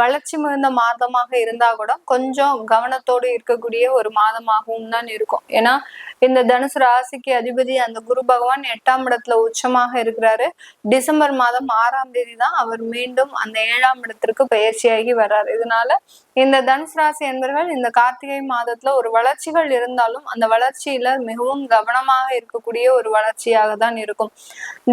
வளர்ச்சி மிகுந்த மாதமாக இருந்தா கூட கொஞ்சம் கவனத்தோடு இருக்கக்கூடிய ஒரு மாதமாகவும் தான் இருக்கும். ஏன்னா இந்த தனுசு ராசிக்கு அதிபதி அந்த குரு பகவான் எட்டாம் இடத்துல உச்சமாக இருக்கிறாரு. டிசம்பர் மாதம் ஆறாம் தேதி தான் அவர் மீண்டும் அந்த ஏழாம் இடத்திற்கு பயிற்சியாகி வர்றாரு. இதனால இந்த தனுசு ராசி என்பவர்கள் இந்த கார்த்திகை மாதத்துல ஒரு வளர்ச்சிகள் இருந்தாலும் அந்த வளர்ச்சியில மிகவும் கவனமாக இருக்கக்கூடிய ஒரு வளர்ச்சியாக தான் இருக்கும்.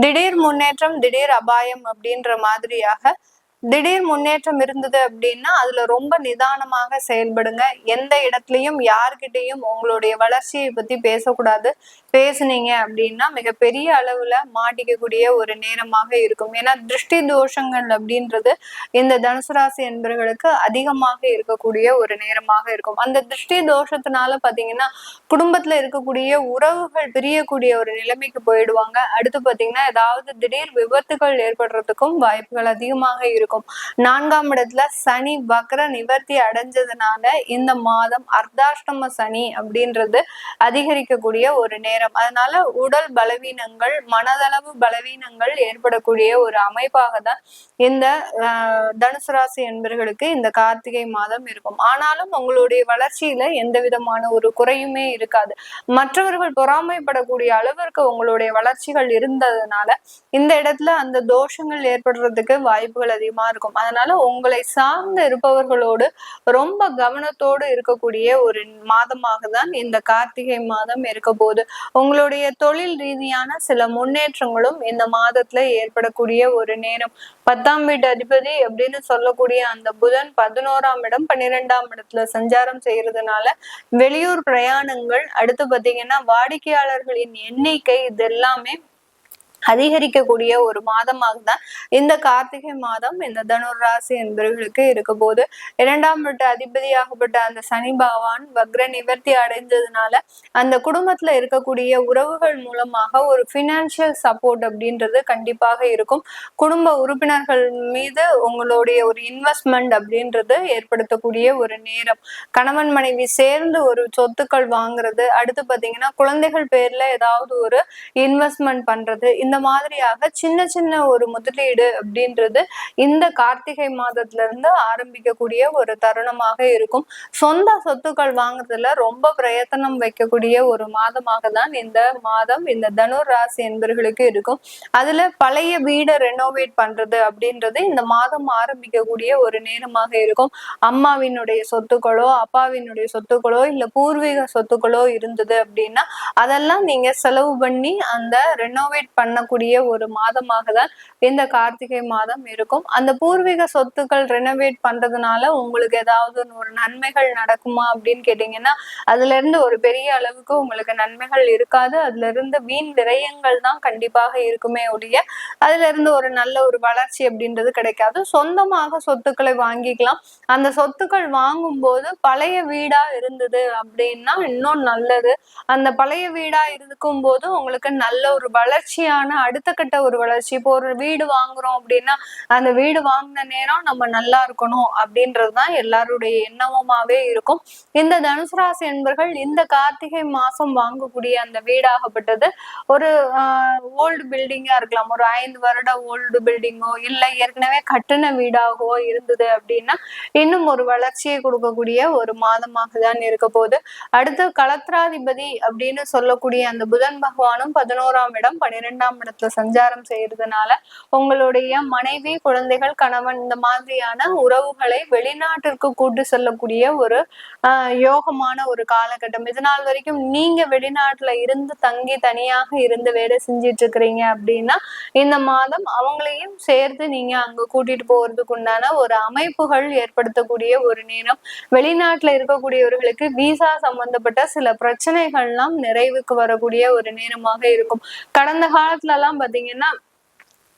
திடீர் முன்னேற்றம் திடீர் அபாயம் அப்படின்ற மாதிரியாக திடீர் முன்னேற்றம் இருந்தது அப்படின்னா அதுல ரொம்ப நிதானமாக செயல்படுங்க. எந்த இடத்துலயும் யார்கிட்டையும் உங்களுடைய வளர்ச்சியை பத்தி பேசக்கூடாது. பேசுனீங்க அப்படின்னா மிகப்பெரிய அளவுல மாட்டிக்கக்கூடிய ஒரு நேரமாக இருக்கும். ஏன்னா திருஷ்டி தோஷங்கள் அப்படின்றது இந்த தனுசு ராசி என்பவர்களுக்கு அதிகமாக இருக்கக்கூடிய ஒரு நேரமாக இருக்கும். அந்த திருஷ்டி தோஷத்தினால பாத்தீங்கன்னா குடும்பத்துல இருக்கக்கூடிய உறவுகள் பிரியக்கூடிய ஒரு நிலைமைக்கு போயிடுவாங்க. அடுத்து பாத்தீங்கன்னா ஏதாவது திடீர் விபத்துகள் ஏற்படுறதுக்கும் வாய்ப்புகள் அதிகமாக இருக்கும். இருக்கும். நான்காம் இடத்துல சனி வக்ர நிவர்த்தி அடைஞ்சதுனால இந்த மாதம் அர்த்தாஷ்டம சனி அப்படின்றது அதிகரிக்கக்கூடிய ஒரு நேரம். அதனால உடல் பலவீனங்கள் மனதளவு பலவீனங்கள் ஏற்படக்கூடிய ஒரு அமைப்பாக தான் இந்த தனுசு ராசி என்பர்களுக்கு இந்த கார்த்திகை மாதம் இருக்கும். ஆனாலும் உங்களுடைய வளர்ச்சியில எந்த விதமான ஒரு குறையுமே இருக்காது. மற்றவர்கள் பொறாமைப்படக்கூடிய அளவிற்கு உங்களுடைய வளர்ச்சிகள் இருந்ததுனால இந்த இடத்துல அந்த தோஷங்கள் ஏற்படுறதுக்கு வாய்ப்புகள் அதிகமாக அதிகமா இருக்கும். அதனால உங்களை சார்ந்து இருப்பவர்களோடு ரொம்ப கவனத்தோடு இருக்கக்கூடிய ஒரு மாதமாக தான் இந்த கார்த்திகை மாதம் இருக்க போது உங்களுடைய தொழில் ரீதியான சில முன்னேற்றங்களும் இந்த மாதத்துல ஏற்படக்கூடிய ஒரு நேரம். பத்தாம் வீட்டு அதிபதி அப்படின்னு சொல்லக்கூடிய அந்த புதன் பதினோராம் இடம் பன்னிரெண்டாம் இடத்துல சஞ்சாரம் செய்யறதுனால வெளியூர் பிரயாணங்கள் அடுத்து பாத்தீங்கன்னா வாடிக்கையாளர்களின் எண்ணிக்கை இது எல்லாமே அதிகரிக்கக்கூடிய ஒரு மாதமாக தான் இந்த கார்த்திகை மாதம் இந்த தனுர் ராசி என்பவர்களுக்கு இருக்க போது இரண்டாம் வீட்டு அதிபதியாகப்பட்ட அந்த சனி பகவான் வக்ர நிவர்த்தி அடைந்ததுனால அந்த குடும்பத்துல இருக்கக்கூடிய உறவுகள் மூலமாக ஒரு பினான்சியல் சப்போர்ட் அப்படின்றது கண்டிப்பாக இருக்கும். குடும்ப உறுப்பினர்கள் மீது உங்களுடைய ஒரு இன்வெஸ்ட்மெண்ட் அப்படின்றது ஏற்படுத்தக்கூடிய ஒரு நேரம். கணவன் மனைவி சேர்ந்து ஒரு சொத்துக்கள் வாங்குறது அடுத்து பாத்தீங்கன்னா குழந்தைகள் பேர்ல ஏதாவது ஒரு இன்வெஸ்ட்மெண்ட் பண்றது இந்த மாதிரியாக சின்ன சின்ன ஒரு முதலீடு அப்படின்றது இந்த கார்த்திகை மாதத்துல இருந்து ஆரம்பிக்கக்கூடிய ஒரு தருணமாக இருக்கும். சொந்த சொத்துக்கள் வாங்குறதுல ரொம்ப பிரயத்தனம் வைக்கக்கூடிய ஒரு மாதமாக தான் இந்த மாதம் இந்த தனுர் ராசி என்பர்களுக்கு இருக்கும். அதுல பழைய வீடை ரெனோவேட் பண்றது அப்படின்றது இந்த மாதம் ஆரம்பிக்கக்கூடிய ஒரு நேரமாக இருக்கும். அம்மாவினுடைய சொத்துக்களோ அப்பாவினுடைய சொத்துக்களோ இல்ல பூர்வீக சொத்துக்களோ இருந்தது அப்படின்னா அதெல்லாம் நீங்க செலவு பண்ணி அந்த ரெனோவேட் பண்ண பண்ணக்கூடிய ஒரு மாதமாக தான் இந்த கார்த்திகை மாதம் இருக்கும். அந்த பூர்வீக சொத்துக்கள் ரெனோவேட் பண்றதுனால உங்களுக்கு ஏதாவது ஒரு நன்மைகள் நடக்குமா அப்படின்னு கேட்டீங்கன்னா அதுல இருந்து ஒரு பெரிய அளவுக்கு உங்களுக்கு நன்மைகள் இருக்காது. அதுல இருந்து வீண் விரயங்கள் தான் கண்டிப்பாக இருக்குமே ஒழிய அதுல இருந்து ஒரு நல்ல ஒரு வளர்ச்சி அப்படின்றது கிடைக்காது. சொந்தமாக சொத்துக்களை வாங்கிக்கலாம். அந்த சொத்துக்கள் வாங்கும் போது பழைய வீடா இருந்தது அப்படின்னா இன்னும் நல்லது. அந்த பழைய வீடா இருக்கும் போது உங்களுக்கு நல்ல ஒரு வளர்ச்சியான அடுத்த கட்ட ஒரு வளர்ச்சி. இப்போ ஒரு வீடு வாங்குறோம் அப்படின்னா அந்த வீடு வாங்கின நேரம் நம்ம நல்லா இருக்கணும் அப்படின்றதுதான் எல்லாருடைய எண்ணமுமாவே இருக்கும். இந்த தனுசு ராசி என்பர்கள் இந்த கார்த்திகை மாசம் வாங்கக்கூடிய அந்த வீடாகப்பட்டது. ஒரு ஓல்டு பில்டிங்கா இருக்கலாம். ஒரு ஐந்து வருட ஓல்டு பில்டிங்கோ இல்ல ஏற்கனவே கட்டின வீடாகவோ இருந்தது அப்படின்னா இன்னும் ஒரு வளர்ச்சியை கொடுக்கக்கூடிய ஒரு மாதமாக தான் இருக்க போகுது. அடுத்து கலத்ராதிபதி அப்படின்னு சொல்லக்கூடிய அந்த புதன் பகவானும் பதினோராம் இடம் பன்னிரெண்டாம் இடத்துல சஞ்சாரம் செய்யறதுனால உங்களுடைய மனைவி குழந்தைகள் கணவன் இந்த மாதிரியான உறவுகளை வெளிநாட்டிற்கு கூட்டு செல்லக்கூடிய ஒரு யோகமான ஒரு காலகட்டம். இதனால் வரைக்கும் நீங்க வெளிநாட்டுல இருந்து தங்கி தனியாக இருந்து வேலை செஞ்சிட்டு இருக்கிறீங்க அப்படின்னா இந்த மாதம் அவங்களையும் சேர்த்து நீங்க அங்க கூட்டிட்டு போறதுக்கு உண்டான ஒரு அமைப்புகள் ஏற்படுத்தக்கூடிய ஒரு நேரம். வெளிநாட்டுல இருக்கக்கூடியவர்களுக்கு விசா சம்பந்தப்பட்ட சில பிரச்சனைகள்லாம் நிறைவுக்கு வரக்கூடிய ஒரு நேரமாக இருக்கும். கடந்த காலத்துல எல்லாம் பாத்தீங்கன்னா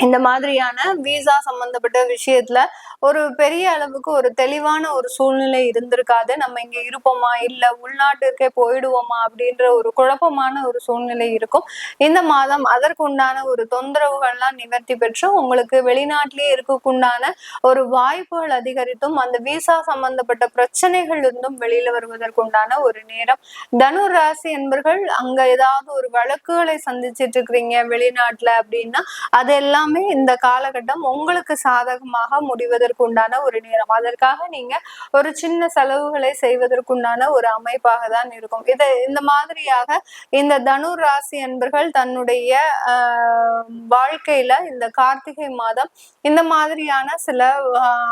இந்த மாதிரியான விசா சம்பந்தப்பட்ட விஷயத்துல ஒரு பெரிய அளவுக்கு ஒரு தெளிவான ஒரு சூழ்நிலை இருந்திருக்காது. நம்ம இங்க இருப்போமா? இல்ல உள்நாட்டுக்கே போயிடுவோமா? அப்படின்ற ஒரு குழப்பமான ஒரு சூழ்நிலை இருக்கும். இந்த மாதம் அதற்கு உண்டான ஒரு தொந்தரவுகள்லாம் நிவர்த்தி பெற்று உங்களுக்கு வெளிநாட்டிலேயே இருக்கக்குண்டான ஒரு வாய்ப்புகள் அதிகரித்தும் அந்த விசா சம்பந்தப்பட்ட பிரச்சனைகள் இருந்தும் வெளியில வருவதற்குண்டான ஒரு நேரம். தனுர் ராசி என்பர்கள் அங்க ஏதாவது ஒரு வழக்குகளை சந்திச்சிட்டு இருக்கிறீங்க வெளிநாட்டுல அப்படின்னா அதெல்லாம் எல்லாமே இந்த காலகட்டம் உங்களுக்கு சாதகமாக முடிவதற்கு உண்டான ஒரு நேரம். அதற்காக நீங்க ஒரு சின்ன செலவுகளை செய்வதற்குண்டான ஒரு அமைப்பாக தான் இருக்கும். இது இந்த மாதிரியாக இந்த தனு ராசி என்பர்கள் தன்னுடைய வாழ்க்கையில இந்த கார்த்திகை மாதம் இந்த மாதிரியான சில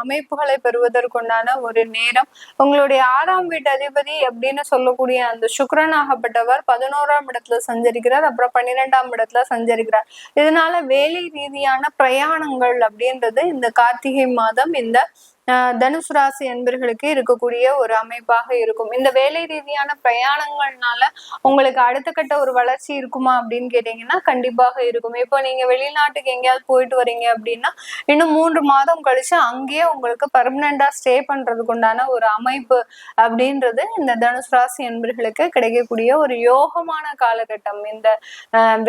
அமைப்புகளை பெறுவதற்குண்டான ஒரு நேரம். உங்களுடைய ஆறாம் வீட்டு அதிபதி அப்படின்னு சொல்லக்கூடிய அந்த சுக்ரனாகப்பட்டவர் பதினோராம் இடத்துல சஞ்சரிக்கிறார். அப்புறம் பன்னிரெண்டாம் இடத்துல சஞ்சரிக்கிறார். இதனால வேலை ரீதியான பிரயாணங்கள் அப்படின்றது இந்த கார்த்திகை மாதம் இந்த தனுசு ராசி என்பர்களுக்கு இருக்கக்கூடிய ஒரு அமைப்பாக இருக்கும். இந்த வேலை ரீதியான பிரயாணங்கள்னால உங்களுக்கு அடுத்த கட்ட ஒரு வளர்ச்சி இருக்குமா அப்படின்னு கேட்டீங்கன்னா கண்டிப்பாக இருக்கும். இப்போ நீங்க வெளிநாட்டுக்கு எங்கேயாவது போயிட்டு வரீங்க அப்படின்னா இன்னும் மூன்று மாதம் கழிச்சு அங்கேயே உங்களுக்கு பர்மனண்டா ஸ்டே பண்றதுக்கு உண்டான ஒரு அமைப்பு அப்படின்றது இந்த தனுசு ராசி என்பர்களுக்கு கிடைக்கக்கூடிய ஒரு யோகமான காலகட்டம். இந்த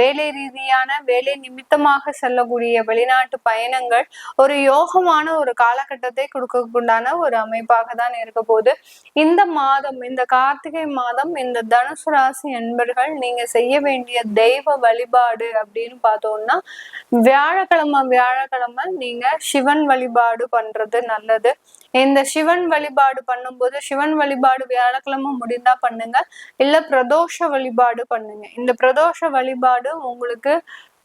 வேலை ரீதியான வேலை நிமித்தமாக செல்லக்கூடிய வெளிநாட்டு பயணங்கள் ஒரு யோகமான ஒரு காலகட்டத்தை கொடுக்க உண்டான ஒரு அமைப்பாக தான் இருக்க போகுது. இந்த மாதம் இந்த கார்த்திகை மாதம் இந்த தனுசு ராசி என்பர்கள் நீங்க செய்ய வேண்டிய தெய்வ வழிபாடு அப்படின்னு பார்த்தோம்னா வியாழக்கிழமை வியாழக்கிழமை நீங்க சிவன் வழிபாடு பண்றது நல்லது. இந்த சிவன் வழிபாடு பண்ணும்போது சிவன் வழிபாடு வியாழக்கிழமை முடிந்தா பண்ணுங்க. இல்ல பிரதோஷ வழிபாடு பண்ணுங்க. இந்த பிரதோஷ வழிபாடு உங்களுக்கு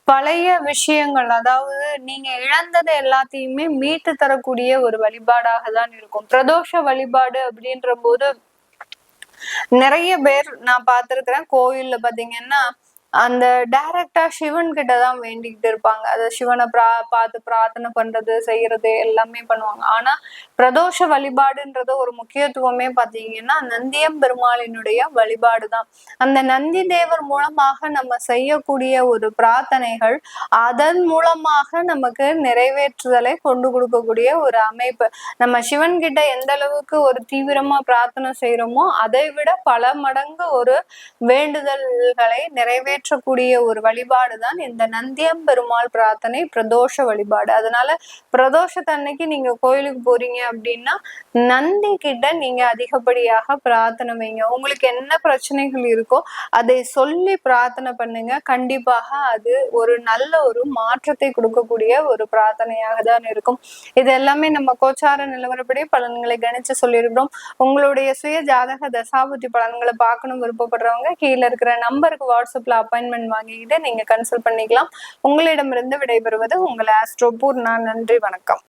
பழைய விஷயங்கள் அதாவது நீங்க இழந்தது எல்லாத்தையுமே மீட்டு தரக்கூடிய ஒரு வழிபாடாக தான் இருக்கும். பிரதோஷ வழிபாடு அப்படின்ற போது நிறைய பேர் நான் பார்த்திருக்கிறேன் கோயில்ல பாத்தீங்கன்னா அந்த டைரக்டா சிவன் கிட்ட தான் வேண்டிக்கிட்டு இருப்பாங்க. அதை சிவனை பிரா பார்த்து பிரார்த்தனை பண்றது செய்யறது எல்லாமே பண்ணுவாங்க. ஆனா பிரதோஷ வழிபாடுன்றது ஒரு முக்கியத்துவமே பாத்தீங்கன்னா நந்தியம் பெருமாளினுடைய வழிபாடு தான் அந்த நந்தி தேவர் மூலமாக நம்ம செய்யக்கூடிய ஒரு பிரார்த்தனைகள் அதன் மூலமாக நமக்கு நிறைவேற்றுதலை கொண்டு கொடுக்கக்கூடிய ஒரு அமைப்பு. நம்ம சிவன் கிட்ட எந்த அளவுக்கு ஒரு தீவிரமா பிரார்த்தனை செய்யறோமோ அதை விட பல மடங்கு ஒரு வேண்டுதல்களை நிறைவேற்றக்கூடிய ஒரு வழிபாடு தான் இந்த நந்தியம் பெருமாள் பிரார்த்தனை பிரதோஷ வழிபாடு. அதனால பிரதோஷத்தன்னைக்கு நீங்க கோயிலுக்கு போறீங்க அப்படின்னா நந்தி கிட்ட நீங்க அதிகப்படியாக பிரார்த்தனை வைங்க. உங்களுக்கு என்ன பிரச்சனைகள் இருக்கோ அதை சொல்லி பிரார்த்தனை பண்ணுங்க. கண்டிப்பாக அது ஒரு நல்ல ஒரு மாற்றத்தை கொடுக்கக்கூடிய ஒரு பிரார்த்தனையாக தான் இருக்கும். இது எல்லாமே நம்ம கோச்சார நிலவரப்படி பலன்களை கணிச்சு சொல்லியிருக்கிறோம். உங்களுடைய சுய ஜாதக தசாபுத்தி பலன்களை பார்க்கணும் விருப்பப்படுறவங்க கீழே இருக்கிற நம்பருக்கு வாட்ஸ்அப்ல அப்பாயின்மெண்ட் வாங்கிக்கிட்டு நீங்க கன்சல்ட் பண்ணிக்கலாம். உங்களிடமிருந்து விடைபெறுவது உங்கள் ஆஸ்ட்ரோபூர் நான் நன்றி வணக்கம்.